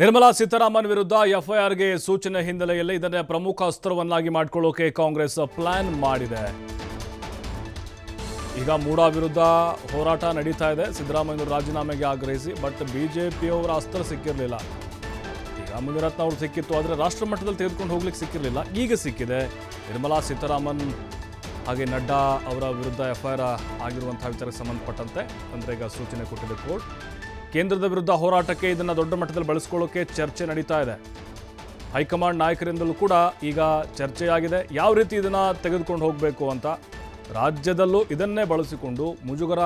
ನಿರ್ಮಲಾ ಸೀತಾರಾಮನ್ ವಿರುದ್ಧ ಎಫ್ಐಆರ್ಗೆ ಸೂಚನೆ ಹಿನ್ನೆಲೆಯಲ್ಲಿ ಇದನ್ನೇ ಪ್ರಮುಖ ಅಸ್ತ್ರವನ್ನಾಗಿ ಮಾಡಿಕೊಳ್ಳೋಕೆ ಕಾಂಗ್ರೆಸ್ ಪ್ಲಾನ್ ಮಾಡಿದೆ. ಈಗ ಮೂಡಾ ವಿರುದ್ಧ ಹೋರಾಟ ನಡೀತಾ ಇದೆ. ಸಿದ್ದರಾಮಯ್ಯ ರಾಜೀನಾಮೆಗೆ ಆಗ್ರಹಿಸಿ, ಬಟ್ ಬಿಜೆಪಿಯವರ ಅಸ್ತ್ರ ಸಿಕ್ಕಿರಲಿಲ್ಲ. ಈಗ ಮುನಿರತ್ನ ಅವರು ಸಿಕ್ಕಿತ್ತು, ಆದರೆ ರಾಷ್ಟ್ರ ಮಟ್ಟದಲ್ಲಿ ತೆಗೆದುಕೊಂಡು ಹೋಗ್ಲಿಕ್ಕೆ ಸಿಕ್ಕಿರಲಿಲ್ಲ. ಈಗ ಸಿಕ್ಕಿದೆ. ನಿರ್ಮಲಾ ಸೀತಾರಾಮನ್ ಹಾಗೆ ನಡ್ಡಾ ಅವರ ವಿರುದ್ಧ ಎಫ್ಐಆರ್ ಆಗಿರುವಂತಹ ವಿಚಾರಕ್ಕೆ ಸಂಬಂಧಪಟ್ಟಂತೆ. ಅಂದರೆ ಈಗ ಸೂಚನೆ ಕೊಟ್ಟಿದೆ ಕೋರ್ಟ್. ಕೇಂದ್ರದ ವಿರುದ್ಧ ಹೋರಾಟಕ್ಕೆ ಇದನ್ನು ದೊಡ್ಡ ಮಟ್ಟದಲ್ಲಿ ಬಳಸ್ಕೊಳ್ಳೋಕೆ ಚರ್ಚೆ ನಡೀತಾ ಇದೆ. ಹೈಕಮಾಂಡ್ ನಾಯಕರಿಂದಲೂ ಕೂಡ ಈಗ ಚರ್ಚೆಯಾಗಿದೆ. ಯಾವ ರೀತಿ ಇದನ್ನು ತೆಗೆದುಕೊಂಡು ಹೋಗಬೇಕು ಅಂತ ರಾಜ್ಯದಲ್ಲೂ ಇದನ್ನೇ ಬಳಸಿಕೊಂಡು ಮುಜುಗರ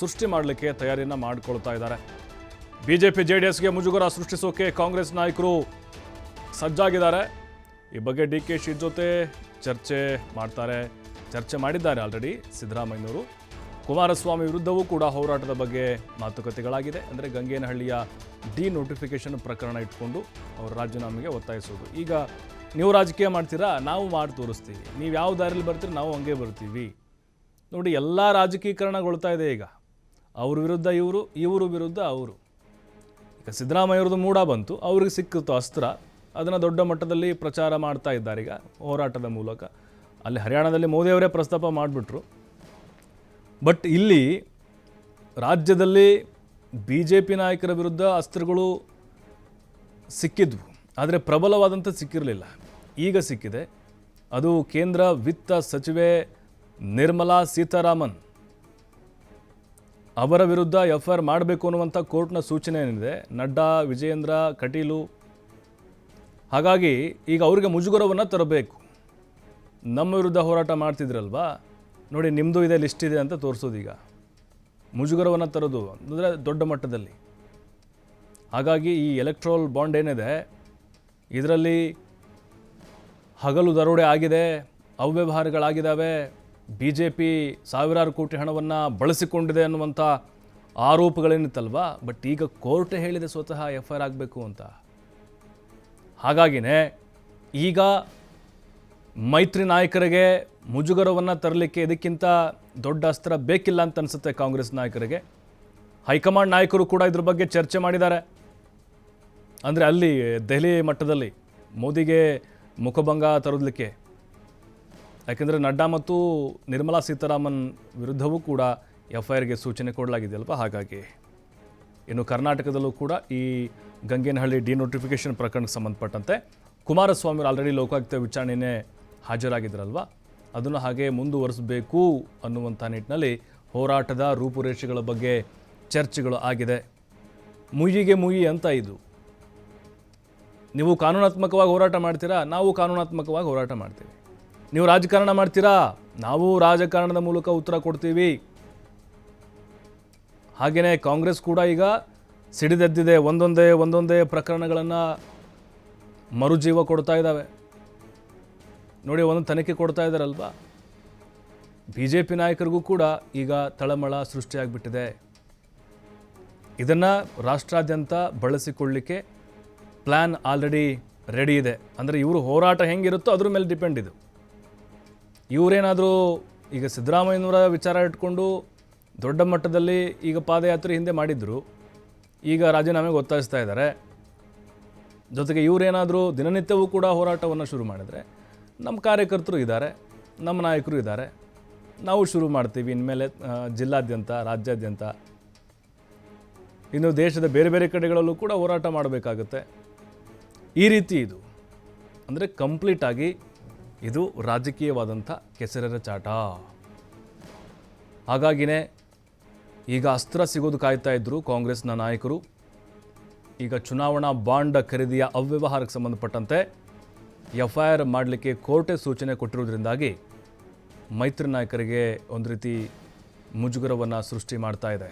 ಸೃಷ್ಟಿ ಮಾಡಲಿಕ್ಕೆ ತಯಾರಿಯನ್ನು ಮಾಡಿಕೊಳ್ತಾ ಇದ್ದಾರೆ. ಬಿಜೆಪಿ ಜೆ ಡಿ ಎಸ್ಗೆ ಮುಜುಗರ ಸೃಷ್ಟಿಸೋಕೆ ಕಾಂಗ್ರೆಸ್ ನಾಯಕರು ಸಜ್ಜಾಗಿದ್ದಾರೆ. ಈ ಬಗ್ಗೆ ಡಿ ಕೆ ಶಿ ಜೊತೆ ಚರ್ಚೆ ಮಾಡ್ತಾರೆ. ಚರ್ಚೆ ಮಾಡಿದ್ದಾರೆ ಆಲ್ರೆಡಿ ಸಿದ್ದರಾಮಯ್ಯನವರು. ಕುಮಾರಸ್ವಾಮಿ ವಿರುದ್ಧವೂ ಕೂಡ ಹೋರಾಟದ ಬಗ್ಗೆ ಮಾತುಕತೆಗಳಾಗಿದೆ. ಅಂದರೆ ಗಂಗೇನಹಳ್ಳಿಯ ಡಿ ನೋಟಿಫಿಕೇಶನ್ ಪ್ರಕರಣ ಇಟ್ಕೊಂಡು ಅವರು ರಾಜೀನಾಮೆಗೆ ಒತ್ತಾಯಿಸೋದು. ಈಗ ನೀವು ರಾಜಕೀಯ ಮಾಡ್ತೀರಾ? ನಾವು ಮಾಡಿ ತೋರಿಸ್ತೀವಿ. ನೀವು ಯಾವ ದಾರಿಯಲ್ಲಿ ಬರ್ತೀರಿ? ನಾವು ಹಂಗೆ ಬರ್ತೀವಿ. ನೋಡಿ, ಎಲ್ಲ ರಾಜಕೀಕರಣಗೊಳ್ತಾ ಇದೆ ಈಗ. ಅವ್ರ ವಿರುದ್ಧ ಇವರು ಇವರು ವಿರುದ್ಧ ಅವರು. ಈಗ ಸಿದ್ದರಾಮಯ್ಯವ್ರದ್ದು ಮೂಡ ಬಂತು. ಅವ್ರಿಗೆ ಸಿಕ್ಕಿತು ಅಸ್ತ್ರ. ಅದನ್ನು ದೊಡ್ಡ ಮಟ್ಟದಲ್ಲಿ ಪ್ರಚಾರ ಮಾಡ್ತಾ ಇದ್ದಾರೆ ಈಗ ಹೋರಾಟದ ಮೂಲಕ. ಅಲ್ಲಿ ಹರಿಯಾಣದಲ್ಲಿ ಮೋದಿಯವರೇ ಪ್ರಸ್ತಾಪ ಮಾಡಿಬಿಟ್ರು. ಬಟ್ ಇಲ್ಲಿ ರಾಜ್ಯದಲ್ಲಿ ಬಿ ಜೆ ಪಿ ನಾಯಕರ ವಿರುದ್ಧ ಅಸ್ತ್ರಗಳು ಸಿಕ್ಕಿದ್ವು. ಆದರೆ ಪ್ರಬಲವಾದಂಥ ಸಿಕ್ಕಿರಲಿಲ್ಲ. ಈಗ ಸಿಕ್ಕಿದೆ. ಅದು ಕೇಂದ್ರ ವಿತ್ತ ಸಚಿವೆ ನಿರ್ಮಲಾ ಸೀತಾರಾಮನ್ ಅವರ ವಿರುದ್ಧ ಎಫ್ ಐ ಆರ್ ಮಾಡಬೇಕು ಅನ್ನುವಂಥ ಕೋರ್ಟ್ನ ಸೂಚನೆ ಏನಿದೆ? ನಡ್ಡಾ, ವಿಜಯೇಂದ್ರ, ಕಟೀಲು. ಹಾಗಾಗಿ ಈಗ ಅವರಿಗೆ ಮುಜುಗರವನ್ನು ತರಬೇಕು. ನಮ್ಮ ವಿರುದ್ಧ ಹೋರಾಟ ಮಾಡ್ತಿದ್ರಲ್ವಾ? ನೋಡಿ ನಿಮ್ಮದು ಇದೆ, ಲಿಸ್ಟ್ ಇದೆ ಅಂತ ತೋರಿಸೋದು ಈಗ ಮುಜುಗರವನ್ನು ತರೋದು, ಅಂದರೆ ದೊಡ್ಡ ಮಟ್ಟದಲ್ಲಿ. ಹಾಗಾಗಿ ಈ ಎಲೆಕ್ಟ್ರೋಲ್ ಬಾಂಡ್ ಏನಿದೆ, ಇದರಲ್ಲಿ ಹಗಲು ದರೋಡೆ ಆಗಿದೆ, ಅವ್ಯವಹಾರಗಳಾಗಿದ್ದಾವೆ ಬಿ ಜೆ ಪಿ ಸಾವಿರಾರು ಕೋಟಿ ಹಣವನ್ನು ಬಳಸಿಕೊಂಡಿದೆ ಅನ್ನುವಂಥ ಆರೋಪಗಳೇನಿತ್ತಲ್ವಾ? ಬಟ್ ಈಗ ಕೋರ್ಟ್ ಹೇಳಿದೆ ಸ್ವತಃ ಎಫ್ ಐ ಆರ್ ಆಗಬೇಕು ಅಂತ. ಹಾಗಾಗಿನೇ ಈಗ ಮೈತ್ರಿ ನಾಯಕರಿಗೆ ಮುಜುಗರವನ್ನು ತರಲಿಕ್ಕೆ ಇದಕ್ಕಿಂತ ದೊಡ್ಡ ಅಸ್ತ್ರ ಬೇಕಿಲ್ಲ ಅಂತ ಅನಿಸುತ್ತೆ ಕಾಂಗ್ರೆಸ್ ನಾಯಕರಿಗೆ. ಹೈಕಮಾಂಡ್ ನಾಯಕರು ಕೂಡ ಇದ್ರ ಬಗ್ಗೆ ಚರ್ಚೆ ಮಾಡಿದ್ದಾರೆ. ಅಂದರೆ ಅಲ್ಲಿ ದೆಹಲಿ ಮಟ್ಟದಲ್ಲಿ ಮೋದಿಗೆ ಮುಖಭಂಗ ತರೋದಲಿಕ್ಕೆ. ಯಾಕೆಂದರೆ ನಡ್ಡಾ ಮತ್ತು ನಿರ್ಮಲಾ ಸೀತಾರಾಮನ್ ವಿರುದ್ಧವೂ ಕೂಡ ಎಫ್ ಐ ಆರ್ಗೆ ಸೂಚನೆ ಕೊಡಲಾಗಿದೆಯಲ್ವ? ಹಾಗಾಗಿ ಇನ್ನು ಕರ್ನಾಟಕದಲ್ಲೂ ಕೂಡ ಈ ಗಂಗೇನಹಳ್ಳಿ ಡಿನೋಟಿಫಿಕೇಷನ್ ಪ್ರಕರಣಕ್ಕೆ ಸಂಬಂಧಪಟ್ಟಂತೆ ಕುಮಾರಸ್ವಾಮಿ ಆಲ್ರೆಡಿ ಲೋಕಾಯುಕ್ತ ವಿಚಾರಣೆಯೇ ಹಾಜರಾಗಿದ್ದರಲ್ವ ಅದನ್ನು ಹಾಗೆ ಮುಂದುವರಿಸಬೇಕು ಅನ್ನುವಂಥ ನಿಟ್ಟಿನಲ್ಲಿ ಹೋರಾಟದ ರೂಪುರೇಷೆಗಳ ಬಗ್ಗೆ ಚರ್ಚೆಗಳು ಆಗಿದೆ. ಮುಯಿಗೆ ಮುಯಿ ಅಂತ ಇದು. ನೀವು ಕಾನೂನಾತ್ಮಕವಾಗಿ ಹೋರಾಟ ಮಾಡ್ತೀರಾ? ನಾವು ಕಾನೂನಾತ್ಮಕವಾಗಿ ಹೋರಾಟ ಮಾಡ್ತೀವಿ. ನೀವು ರಾಜಕಾರಣ ಮಾಡ್ತೀರಾ? ನಾವು ರಾಜಕಾರಣದ ಮೂಲಕ ಉತ್ತರ ಕೊಡ್ತೀವಿ. ಹಾಗೆಯೇ ಕಾಂಗ್ರೆಸ್ ಕೂಡ ಈಗ ಸಿಡಿದೆದ್ದಿದೆ. ಒಂದೊಂದೇ ಒಂದೊಂದೇ ಪ್ರಕರಣಗಳನ್ನು ಮರುಜೀವ ಕೊಡ್ತಾ ಇದ್ದಾವೆ ನೋಡಿ ಒಂದು ತನಿಖೆ ಕೊಡ್ತಾ ಇದ್ದಾರಲ್ವಾ? ಬಿ ಜೆ ಪಿ ನಾಯಕರಿಗೂ ಕೂಡ ಈಗ ತಳಮಳ ಸೃಷ್ಟಿಯಾಗಿಬಿಟ್ಟಿದೆ. ಇದನ್ನು ರಾಷ್ಟ್ರಾದ್ಯಂತ ಬಳಸಿಕೊಳ್ಳಿಕ್ಕೆ ಪ್ಲ್ಯಾನ್ ಆಲ್ರೆಡಿ ರೆಡಿ ಇದೆ. ಅಂದರೆ ಇವರು ಹೋರಾಟ ಹೆಂಗಿರುತ್ತೋ ಅದ್ರ ಮೇಲೆ ಡಿಪೆಂಡ್ ಇದು. ಇವರೇನಾದರೂ ಈಗ ಸಿದ್ದರಾಮಯ್ಯನವರ ವಿಚಾರ ಇಟ್ಕೊಂಡು ದೊಡ್ಡ ಮಟ್ಟದಲ್ಲಿ ಈಗ ಪಾದಯಾತ್ರೆ ಹಿಂದೆ ಮಾಡಿದ್ರು, ಈಗ ರಾಜೀನಾಮೆಗೆ ಒತ್ತಾಯಿಸ್ತಾ ಇದ್ದಾರೆ. ಜೊತೆಗೆ ಇವರೇನಾದರೂ ದಿನನಿತ್ಯವೂ ಕೂಡ ಹೋರಾಟವನ್ನು ಶುರು ಮಾಡಿದರೆ ನಮ್ಮ ಕಾರ್ಯಕರ್ತರು ಇದ್ದಾರೆ, ನಮ್ಮ ನಾಯಕರು ಇದ್ದಾರೆ. ನಾವು ಶುರು ಮಾಡ್ತೀವಿ ಇನ್ಮೇಲೆ ಜಿಲ್ಲಾದ್ಯಂತ, ರಾಜ್ಯಾದ್ಯಂತ. ಇನ್ನು ದೇಶದ ಬೇರೆ ಬೇರೆ ಕಡೆಗಳಲ್ಲೂ ಕೂಡ ಹೋರಾಟ ಮಾಡಬೇಕಾಗುತ್ತೆ. ಈ ರೀತಿ ಇದು. ಅಂದರೆ ಕಂಪ್ಲೀಟಾಗಿ ಇದು ರಾಜಕೀಯವಾದಂಥ ಕೆಸರರ ಚಾಟ. ಹಾಗಾಗಿನೇ ಈಗ ಅಸ್ತ್ರ ಸಿಗೋದು ಕಾಯ್ತಾ ಇದ್ದರು ಕಾಂಗ್ರೆಸ್ನ ನಾಯಕರು. ಈಗ ಚುನಾವಣಾ ಬಾಂಡ್ ಖರೀದಿಯ ಅವ್ಯವಹಾರಕ್ಕೆ ಸಂಬಂಧಪಟ್ಟಂತೆ ಎಫ್ ಐ ಆರ್ ಮಾಡಲಿಕ್ಕೆ ಕೋರ್ಟೇ ಸೂಚನೆ ಕೊಟ್ಟಿರೋದ್ರಿಂದಾಗಿ ಮೈತ್ರಿ ನಾಯಕರಿಗೆ ಒಂದು ರೀತಿ ಮುಜುಗರವನ್ನು ಸೃಷ್ಟಿ ಮಾಡ್ತಾ ಇದೆ.